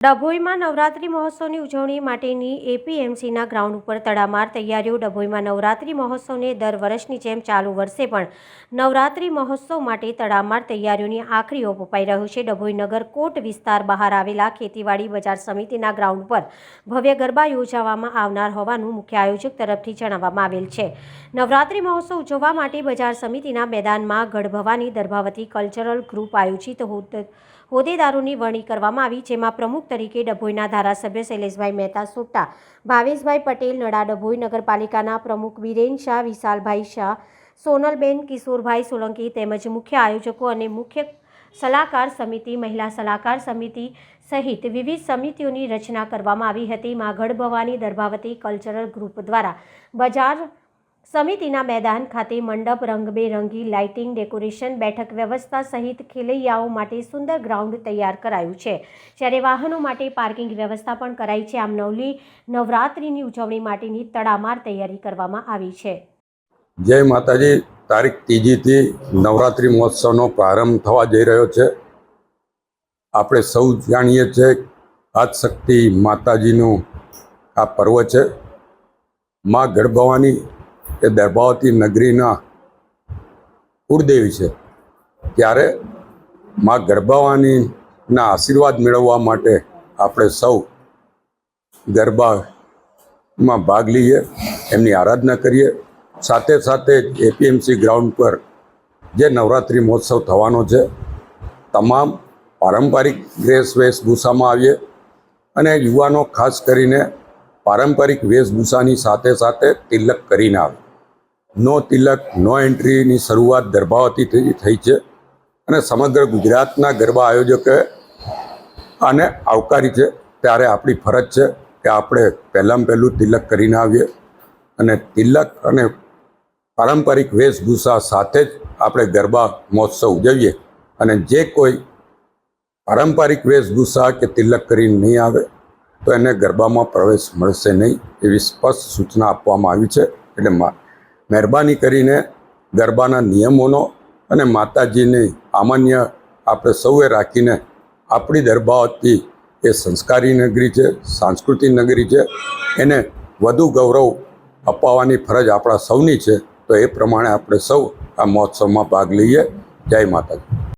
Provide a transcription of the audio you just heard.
ડભોઈમાં નવરાત્રિ મહોત્સવની ઉજવણી માટેની એપીએમસીના ગ્રાઉન્ડ ઉપર તડામાર તૈયારીઓ. ડભોઈમાં નવરાત્રિ મહોત્સવને દર વર્ષની જેમ ચાલુ વર્ષે પણ નવરાત્રિ મહોત્સવ માટે તડામાર તૈયારીઓની આખરી ઓપ અપાઈ રહ્યો છે. ડભોઈ નગર કોટ વિસ્તાર બહાર આવેલા ખેતીવાડી બજાર સમિતિના ગ્રાઉન્ડ પર ભવ્ય ગરબા યોજવામાં આવનાર હોવાનું મુખ્ય આયોજક તરફથી જણાવવામાં આવેલ છે. નવરાત્રિ મહોત્સવ ઉજવવા માટે બજાર સમિતિના મેદાનમાં ગઢભવાની દર્ભાવતી કલ્ચરલ ગ્રુપ આયોજિત હોદ્દેદારોની વરણી કરવામાં આવી, જેમાં પ્રમુખ તરીકે ડભોઈના ધારાસભ્ય શૈલેષભાઈ મહેતા સોટા ભાવેશભાઈ પટેલ, નડા ડભોઈ નગરપાલિકાના પ્રમુખ બીરેન શાહ, વિશાલભાઈ શાહ, સોનલબેન, કિશોરભાઈ સોલંકી તેમજ મુખ્ય આયોજકો અને મુખ્ય સલાહકાર સમિતિ, મહિલા સલાહકાર સમિતિ સહિત વિવિધ સમિતિઓની રચના કરવામાં આવી હતી. માં ગઢ ભવાની, દર્ભાવતી કલ્ચરલ ગ્રુપ દ્વારા બજાર સમિતિના મેદાન ખાતે મંડપ, રંગબેરંગી લાઇટિંગ, ડેકોરેશન, બેઠક વ્યવસ્થા સહિત ખેલૈયાઓ માટે સુંદર ગ્રાઉન્ડ તૈયાર કરાયું છે. જ્યારે વાહનો માટે પાર્કિંગ વ્યવસ્થા પણ કરાઈ છે, આમ નવલી, નવરાત્રિની ઉજવણી માટેની તડામાર તૈયારી કરવામાં આવી છે. જય માતાજી. તારીખ ત્રીજીથી નવરાત્રિ મહોત્સવનો પ્રારંભ થવા જઈ રહ્યો છે. આપણે સૌ જાણીએ છીએ આદશક્તિ માતાજીનું આ પર્વ છે. મા ગર્ભવાની એ દર્ભાવતી નગરીના કુળદેવી છે. ત્યારે મા ગર્ભાવાનીના આશીર્વાદ મેળવવા માટે આપણે સૌ ગરબામાં ભાગ લઈએ, એમની આરાધના કરીએ. સાથે સાથે એપીએમસી ગ્રાઉન્ડ પર જે નવરાત્રિ મહોત્સવ થવાનો છે, તમામ પારંપરિક ડ્રેસ વેશભૂષામાં આવીએ અને યુવાનો ખાસ કરીને પારંપરિક વેશભૂષાની સાથે સાથે તિલક કરીને આવે. નો તિલક, નો એન્ટ્રીની શરૂઆત ગરબાઓથી થઈ છે. અને સમગ્ર ગુજરાતના ગરબા આયોજકે આને આવકારી છે. ત્યારે આપણી ફરજ છે કે આપણે પહેલાં પહેલું તિલક કરીને આવીએ. અને તિલક અને પારંપરિક વેશભૂષા સાથે જ આપણે ગરબા મહોત્સવ ઉજવીએ. અને જે કોઈ પારંપરિક વેશભૂષા કે તિલક કરીને નહીં આવે, તો એને ગરબામાં પ્રવેશ મળશે નહીં એવી સ્પષ્ટ સૂચના આપવામાં આવી છે. એટલે મા- મહેરબાની કરીને ગરબાના નિયમોનો અને માતાજીની સામાન્ય આપણે સૌએ રાખીને આપણી દરબાવતી એ સંસ્કારી નગરી છે, સાંસ્કૃતિક નગરી છે, એને વધુ ગૌરવ અપાવવાની ફરજ આપણા સૌની છે. તો એ પ્રમાણે આપણે સૌ આ મહોત્સવમાં ભાગ લઈએ. જય માતાજી.